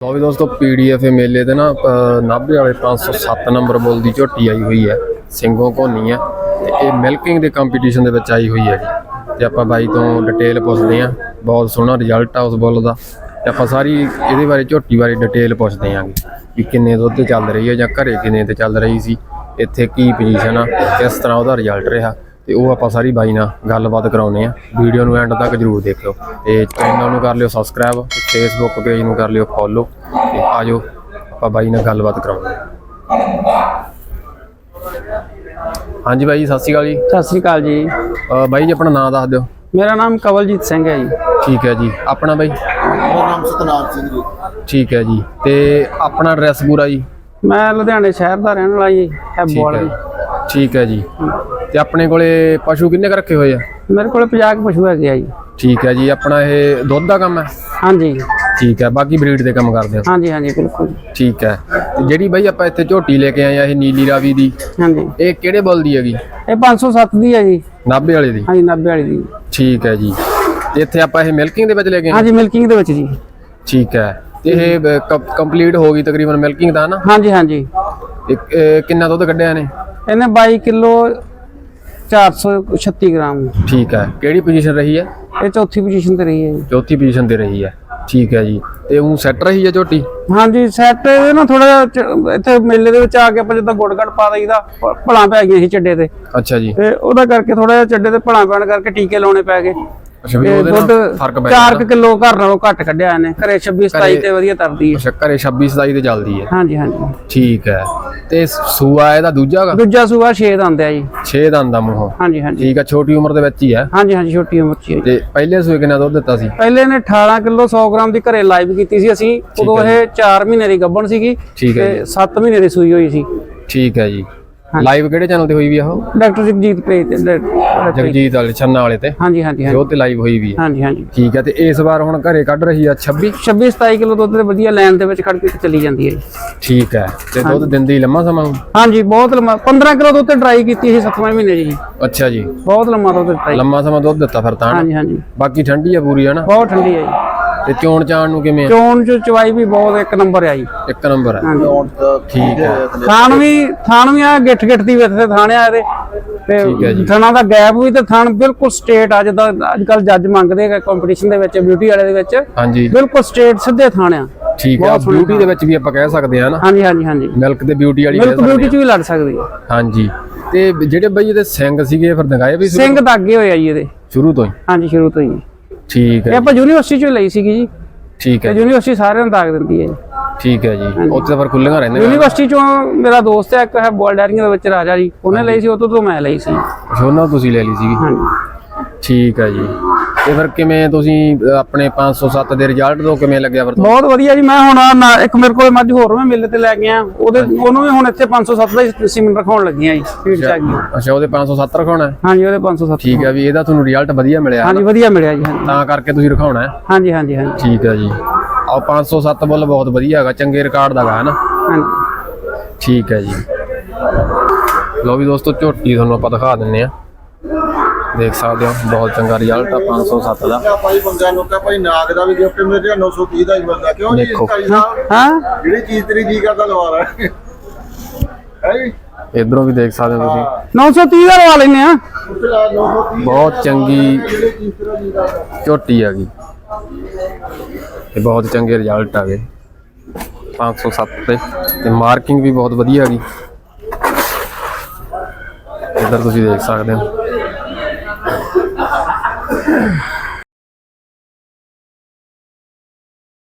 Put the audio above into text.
ਲਓ ਵੀ ਦੋਸਤੋ ਪੀਡੀਐਫ ਮੇਲੇ ਤੇ ਨਾ ਅ, ਨਾਭੇ ਵਾਲੇ 507 ਨੰਬਰ ਬੋਲ ਦੀ ਝੋਟੀ ਆਈ ਹੋਈ ਹੈ ਸਿੰਘੋਂ ਘੋਨੀ ਹੈ ਤੇ ਇਹ ਮਿਲਕਿੰਗ ਦੇ ਕੰਪੀਟੀਸ਼ਨ ਦੇ ਵਿੱਚ ਆਈ ਹੋਈ ਹੈ ਜੀ। ਤੇ ਆਪਾਂ ਬਾਈ ਤੋਂ ਡਿਟੇਲ ਪੁੱਛਦੇ ਹਾਂ ਬਹੁਤ ਸੋਹਣਾ ਰਿਜ਼ਲਟ ਆ ਉਸ ਬੁੱਲ ਦਾ ਤੇ ਆਪਾਂ ਸਾਰੀ ਇਹਦੇ ਬਾਰੇ ਝੋਟੀ ਬਾਰੇ ਡਿਟੇਲ ਪੁੱਛਦੇ ਆਂਗੇ ਵੀ ਕਿੰਨੇ ਦੁੱਧ ਤੇ ਚੱਲ ਰਹੀ ਹੈ ਜਾਂ ਘਰੇ ਕਿੰਨੇ ਤੇ ਚੱਲ ਰਹੀ ਸੀ ਇੱਥੇ ਕੀ ਪੋਜੀਸ਼ਨ ਆ ਕਿਸ ਤਰ੍ਹਾਂ ਉਹਦਾ ਰਿਜ਼ਲਟ ਰਿਹਾ। ਤੇ ਉਹ ਆਪਾਂ ਸਾਰੀ ਬਾਈ ਨਾਲ ਗੱਲਬਾਤ ਕਰਾਉਨੇ ਆ ਵੀਡੀਓ ਨੂੰ ਐਂਡ ਤੱਕ ਜਰੂਰ ਦੇਖਿਓ। ਤੇ ਚੈਨਲ ਨੂੰ ਕਰ ਲਿਓ ਸਬਸਕ੍ਰਾਈਬ ਤੇ ਫੇਸਬੁੱਕ ਪੇਜ ਨੂੰ ਕਰ ਲਿਓ ਫੋਲੋ ਤੇ ਆਜੋ ਆਪਾਂ ਬਾਈ ਨਾਲ ਗੱਲਬਾਤ ਕਰਾਉਨੇ ਆ ਹਾਂਜੀ ਬਾਈ ਸਤਿ ਸ਼੍ਰੀ ਅਕਾਲ ਜੀ। ਸਤਿ ਸ੍ਰੀ ਅਕਾਲ ਜੀ। ਅਹ ਬਾਈ ਜੀ ਆਪਣਾ ਨਾਮ ਦੱਸ ਦਿਓ। ਮੇਰਾ ਨਾਮ ਕਵਲਜੀਤ ਸਿੰਘ ਹੈ ਜੀ। ਠੀਕ ਹੈ ਜੀ। ਆਪਣਾ ਬਾਈ? ਮੇਰਾ ਨਾਮ ਸਤਨਾਮ ਸਿੰਘ ਜੀ। ਠੀਕ ਹੈ ਜੀ। ਤੇ ਆਪਣਾ ਐਡਰੈਸ ਪੂਰਾ ਜੀ? ਮੈਂ ਲੁਧਿਆਣੇ ਸ਼ਹਿਰ ਦਾ ਰਹਿਣ ਵਾਲਾ ਜੀ ਠੀਕ ਹੈਬੋਲ ਹੈ। ਜੀ ਠੀਕ ਹੈ ਜੀ। ਤੇ ਆਪਣੇ ਕੋਲੇ ਪਸ਼ੂ ਕਿੰਨੇ ਕੁ ਰੱਖੇ ਹੋਏ ਆ? ਮੇਰੇ ਕੋਲ 50 ਕੁ ਪਸ਼ੂ ਹੈਗੇ ਆ ਜੀ। ਠੀਕ ਹੈ ਜੀ ਆਪਣਾ ਇਹ ਦੁੱਧ ਦਾ ਕੰਮ ਹੈ? ਹਾਂਜੀ। ਠੀਕ ਹੈ ਬਾਕੀ ਬਰੀਡ ਦੇ ਕੰਮ ਕਰਦੇ ਹੋ ਹਾਂਜੀ ਹਾਂਜੀ ਬਿਲਕੁਲ। ਠੀਕ ਹੈ ਤੇ ਜਿਹੜੀ ਬਾਈ ਆਪਾਂ ਇੱਥੇ ਝੋਟੀ ਲੈ ਕੇ ਆਏ ਆ ਇਹ ਨੀਲੀ ਰਾਵੀ ਦੀ ਹਾਂਜੀ। ਇਹ ਕਿਹੜੇ ਬੁੱਲ ਦੀ ਹੈਗੀ? ਇਹ 507 ਦੀ ਹੈ ਜੀ। ਨਾਭੇ ਵਾਲੇ ਦੀ? ਹਾਂਜੀ 90 ਵਾਲੀ ਦੀ। ਠੀਕ ਹੈ ਜੀ ਤੇ ਇੱਥੇ ਆਪਾਂ ਇਹ ਮਿਲਕਿੰਗ ਦੇ ਵਿੱਚ ਲੈ ਕੇ ਆਏ? ਹਾਂਜੀ ਮਿਲਕਿੰਗ ਦੇ ਵਿੱਚ ਜੀ। ਠੀਕ ਹੈ ਤੇ ਇਹ ਕੰਪਲੀਟ ਹੋ ਗਈ ਤਕਰੀਬਨ ਮਿਲਕਿੰਗ ਦਾ ਨਾ? ਹਾਂਜੀ ਹਾਂਜੀ। ਕਿੰਨਾ ਦੁੱਧ ਕੱਢਿਆ ਨੇ ਇਹਨੇ 22 ਕਿਲੋ 436 ਗ੍ਰਾਮ। ਠੀਕ ਹੈ। ਕਿਹੜੀ ਪੋਜੀਸ਼ਨ ਰਹੀ ਹੈ? ਇਹ ਚੌਥੀ ਪੋਜੀਸ਼ਨ ਤੇ ਰਹੀ ਹੈ ਜੀ। ਚੌਥੀ ਪੋਜੀਸ਼ਨ ਤੇ ਰਹੀ ਹੈ। ਠੀਕ ਹੈ ਜੀ। ਤੇ ਉਹ ਸੈੱਟ ਰਹੀ ਹੈ ਝੋਟੀ? ਹਾਂਜੀ ਸੈੱਟ ਇਹ ਨਾ ਥੋੜਾ ਇੱਥੇ ਮੇਲੇ ਦੇ ਵਿੱਚ ਆ ਕੇ ਆਪਾਂ ਜਿੱਦਾਂ ਗੁੜਗੜ ਪਾ ਦਈਦਾ ਭਲਾਂ ਪੈ ਗਈਆਂ ਸੀ ਚੱਡੇ ਤੇ। ਅੱਛਾ ਜੀ। ਤੇ ਉਹਦਾ ਕਰਕੇ ਥੋੜਾ ਜਿਹਾ ਚੱਡੇ ਤੇ ਭਲਾਂ ਪੈਣ ਕਰਕੇ ਟੀਕੇ ਲਾਉਣੇ ਪੈ ਗਏ। ਅੱਛਾ ਵੀ ਤੇ ਉਹਦੇ ਦੁੱਧ ਨਾਲ ਫ਼ਰਕ ਪੈ 4 ਜਾਂਦਾ। ਕਿਲੋ ਘਰ ਨਾਲੋਂ ਘੱਟ ਕੱਢਿਆ ਇਹਨੇ। ਘਰੇ 26 27 ਤੇ ਵਧੀਆ ਤਰਦੀ ਹੈ। ਅੱਛਾ ਘਰੇ 26 27 ਤੇ ਚੱਲਦੀ ਹੈ। ਹਾਂਜੀ ਹਾਂਜੀ। ਠੀਕ ਹੈ। ਤੇ ਸੂਆ ਇਹਦਾ ਦੂਜਾ ਗਾ? ਦੂਜਾ ਸੂਆ 6 ਦੰਦ ਆ ਜੀ। 6 ਦੰਦ ਦਾ ਮੂੰਹ। ਹਾਂਜੀ ਹਾਂਜੀ। ਠੀਕ ਹੈ ਛੋਟੀ ਉਮਰ ਦੇ ਵਿੱਚ ਹੀ ਹੈ। ਹਾਂਜੀ ਹਾਂਜੀ ਛੋਟੀ ਉਮਰ ਚ ਹੀ ਹੈ ਜੀ। ਤੇ ਪਹਿਲੇ ਸੂਏ ਕਿੰਨਾ ਦੁੱਧ ਦਿੱਤਾ ਸੀ? ਪਹਿਲੇ ਨੇ 18 ਕਿਲੋ 100 ਗ੍ਰਾਮ ਦੀ ਘਰੇ ਲਾਈਵ ਕੀਤੀ ਸੀ ਅਸੀਂ। ਉਦੋਂ ਇਹ 4 ਮਹੀਨੇ ਦੀ ਗੱਭਣ ਸੀਗੀ ਤੇ 7 ਮਹੀਨੇ ਦੀ ਸੂਈ ਹੋਈ ਸੀ। ਠੀਕ ਹੈ ਜੀ। ਲਾਈਵ ਕਿਹੜੇ ਚੈਨਲ ਤੇ ਹੋਈ ਵੀ ਆ ਉਹ? ਡਾਕਟਰ ਜਗਜੀਤ ਪ੍ਰੇਤ ਤੇ ਡਾਕਟਰ- ਜਗਜੀਤ ਵਾਲੇ ਛੰਨਾ ਵਾਲੇ ਤੇ? ਹਾਂਜੀ ਹਾਂਜੀ ਤੇ ਹਾਂਜੀ। ਉਹ ਤੇ ਲਾਈਵ ਹੋਈ ਵੀ ਹੈ ਹਾਂਜੀ ਹਾਂਜੀ। ਠੀਕ ਹੈ ਤੇ ਇਸ ਵਾਰ ਹੁਣ ਘਰੇ ਕੱਢ ਰਹੀ ਆ 26 26 27 ਕਿਲੋ ਦੁੱਧ ਦੇ ਵਧੀਆ ਲਾਈਨ ਦੇ ਵਿੱਚ ਖੜ ਕੇ ਚਲੀ ਜਾਂਦੀ ਹੈ ਜੀ। ਠੀਕ ਹੈ ਤੇ ਦੁੱਧ ਦਿੰਦੀ ਲੰਮਾ ਸਮਾਂ ਹਾਂਜੀ ਬਹੁਤ ਲੰਮਾ। 15 ਕਿਲੋ ਦੁੱਧ ਤੇ ਟਰਾਈ ਕੀਤੀ ਸੀ 7ਵੇਂ ਮਹੀਨੇ 'ਚ ਜੀ। ਅੱਛਾ ਜੀ। ਬਹੁਤ ਲੰਮਾ ਦੁੱਧ ਟਰਾਈ ਲੰਮਾ ਸਮਾਂ ਦੁੱਧ ਦਿੱਤਾ ਫਿਰ ਤਾਂ ਹਾਂਜੀ ਹਾਂਜੀ। ਬਾਕੀ ਠੰਡੀ ਆ ਪੂਰੀ ਹੈ ਨਾ ਬਹੁਤ ਠੰਡੀ ਹੈ ਜੀ। ਤੇ ਚੋਣ ਚਾਣ ਨੂੰ ਕਿਵੇਂ ਆ? ਚੋਣ ਚ ਚਵਾਈ ਵੀ ਬਹੁਤ ਇੱਕ ਨੰਬਰ ਆ ਜੀ। ਇੱਕ ਨੰਬਰ ਹੈ ਹਾਂਜੀ। ਤਾਂ ਠੀਕ ਹੈ ਥਾਣ ਵੀ ਥਾਣ ਵੀ ਆ ਗਿੱਠ ਗਿੱਠ ਦੀ ਵਿੱਚ ਤੇ ਥਾਣਿਆ ਇਹਦੇ। ਠੀਕ ਹੈ ਜੀ। ਤੇ ਥਾਣਾ ਦਾ ਗੈਪ ਵੀ ਤੇ ਥਾਣ ਬਿਲਕੁਲ ਸਟੇਟ ਆ ਜਿੱਦਾਂ ਅੱਜ ਕੱਲ ਜੱਜ ਮੰਗਦੇ ਆ ਕੰਪੀਟੀਸ਼ਨ ਦੇ ਵਿੱਚ ਬਿਊਟੀ ਵਾਲੇ ਦੇ ਵਿੱਚ। ਹਾਂਜੀ। ਬਿਲਕੁਲ ਸਟੇਟ ਸਿੱਧੇ ਥਾਣਿਆ ਠੀਕ ਹੈ ਬਿਊਟੀ ਦੇ ਵਿੱਚ ਵੀ ਆਪਾਂ ਕਹਿ ਸਕਦੇ ਆ ਨਾ। ਹਾਂਜੀ ਹਾਂਜੀ ਹਾਂਜੀ। ਮਿਲਕ ਤੇ ਬਿਊਟੀ ਵਾਲੀ ਕਹਿ ਸਕਦੇ ਬਿਊਟੀ ਚ ਵੀ ਲੜ ਸਕਦੀ ਹੈ ਹਾਂ। ਹਾਂਜੀ। ਤੇ ਜਿਹੜੇ ਬਈ ਇਹਦੇ ਸਿੰਘ ਸੀਗੇ ਫਿਰ ਦਿਖਾਏ ਵੀ ਸ਼ੁਰੂ- ਸਿੰਘ ਦਾਗੇ ਹੋਏ ਆ ਜੀ ਇਹਦੇ। ਸ਼ੁਰੂ ਤੋਂ ਹੀ? ਹਾਂਜੀ ਸ਼ੁਰੂ ਤੋਂ ਹੀ। ਠੀਕ ਇਹ ਹੈ ਆਪਾਂ ਯੂਨੀਵਰਸਿਟੀ ਚੋਂ ਲਈ ਸੀਗੀ ਜੀ। ਠੀਕ ਤੇ ਹੈ ਯੂਨੀਵਰਸਿਟੀ ਸਾਰਿਆਂ ਨੂੰ ਦਾਗ ਦਿੰਦੀ ਹੈ ਜੀ। ਠੀਕ ਹੈ ਜੀ। ਉੱਥੇ ਤਾਂ ਫਿਰ ਖੁੱਲੀਆਂ ਰਹਿੰਦੇ ਯੂਨੀਵਰਸਿਟੀ ਚੋਂ ਮੇਰਾ ਦੋਸਤ ਹੈ ਇੱਕ ਹੈ ਬੋਲ ਡੈਰਿੰਗ ਦੇ ਵਿੱਚ ਰਾਜਾ ਜੀ। ਉਹਨੇ ਲਈ ਸੀ ਉਹ ਤੋਂ ਮੈਂ ਲਈ ਸੀ। ਸੋਨਾ ਤੁਸੀਂ ਲੈ ਲਈ ਸੀਗੀ। ਹਾਂਜੀ। ਠੀਕ ਹੈ ਜੀ। ਤੇ ਫਿਰ ਕਿਵੇਂ ਤੁਸੀਂ ਆਪਣੇ 507 ਦੇ ਰਿਜ਼ਲਟ ਤੋਂ ਕਿਵੇਂ ਲੱਗਿਆ ਫਿਰ? ਬਹੁਤ ਵਧੀਆ ਜੀ ਮੈਂ ਹੁਣ ਇੱਕ ਮੇਰੇ ਕੋਲ ਮੱਝ ਹੋਰ ਮੈਂ ਮੇਲੇ ਤੇ ਲੈ ਗਿਆ। ਉਹਦੇ ਉਹਨੂੰ ਵੀ ਹੁਣ ਇੱਥੇ 507 ਦਾ ਸੀਮਨ ਰਖਾਉਣ ਲੱਗੀ ਆ ਜੀ ਫੀਡ ਚ ਆ ਗਈ। ਅੱਛਾ ਉਹਦੇ 570 ਰਖਾਉਣਾ? ਹਾਂਜੀ ਉਹਦੇ 507 ਠੀਕ ਹੈ ਵੀ ਇਹਦਾ ਤੁਹਾਨੂੰ ਰਿਜ਼ਲਟ ਵਧੀਆ ਮਿਲਿਆ ਹਾਂਜੀ ਵਧੀਆ ਮਿਲਿਆ ਜੀ ਤਾਂ ਕਰਕੇ ਤੁਸੀਂ ਰਖਾਉਣਾ ਹੈ? ਹਾਂਜੀ ਹਾਂਜੀ ਹਾਂਜੀ। ਠੀਕ ਹੈ ਜੀ। ਆ 507 ਬੁੱਲ ਬਹੁਤ ਵਧੀਆ ਹੈਗਾ ਚੰਗੇ ਰਿਕਾਰਡ ਦਾ ਹੈਗਾ ਹੈ ਨਾ ਹਾਂਜੀ। ਠੀਕ ਹੈ ਜੀ। ਲੋ ਵੀ ਦੋਸਤੋ ਝੋਟੀ ਤੁਹਾਨੂੰ ਆਪਾਂ ਦਿਖਾ ਦਿੰਨੇ ਆ ਦੇਖ ਸਕਦੇ ਹੋ ਬਹੁਤ ਚੰਗਾ ਰਿਜ਼ਲਟ ਆ 507 ਦਾ। ਭਾਈ ਨੂੰ ਕਿਹਾ ਭਾਈ ਨਾਗ ਦਾ ਵੀ ਗਿਫਟ ਮੇਰੇ 930 ਦਾ ਹੀ ਮਿਲਦਾ। ਕਿਉਂ ਜੀ ਦੇਖੋ। ਭਾਈ ਸਾਹਿਬ? ਹਾਂ? ਜਿਹੜੀ ਚੀਜ਼ ਤੇਰੀ ਜੀ ਕਰਦਾ ਲਵਾ ਰਹਾ ਹੈ ਹੈ ਜੀ? ਇਧਰੋਂ ਵੀ ਦੇਖ ਸਕਦੇ ਹੋ ਤੁਸੀਂ। 930 ਦਾ ਲਵਾ ਲੈਨੇ ਆ ਉੱਥੇ ਆ 930 ਬਹੁਤ ਚੰਗੀ ਜਿਹੜੀ ਚੀਜ਼ ਤੇਰਾ ਜੀ ਕਰਦਾ। ਝੋਟੀ ਹੈਗੀ ਤੇ ਬਹੁਤ ਚੰਗੇ ਰਿਜ਼ਲਟ ਆ ਗਏ। 507 ਤੇ ਤੇ ਮਾਰਕਿੰਗ ਵੀ ਬਹੁਤ ਵਧੀਆ ਹੈਗੀ ਇੱਧਰ ਤੁਸੀਂ ਦੇਖ ਸਕਦੇ ਹੋ। Yeah.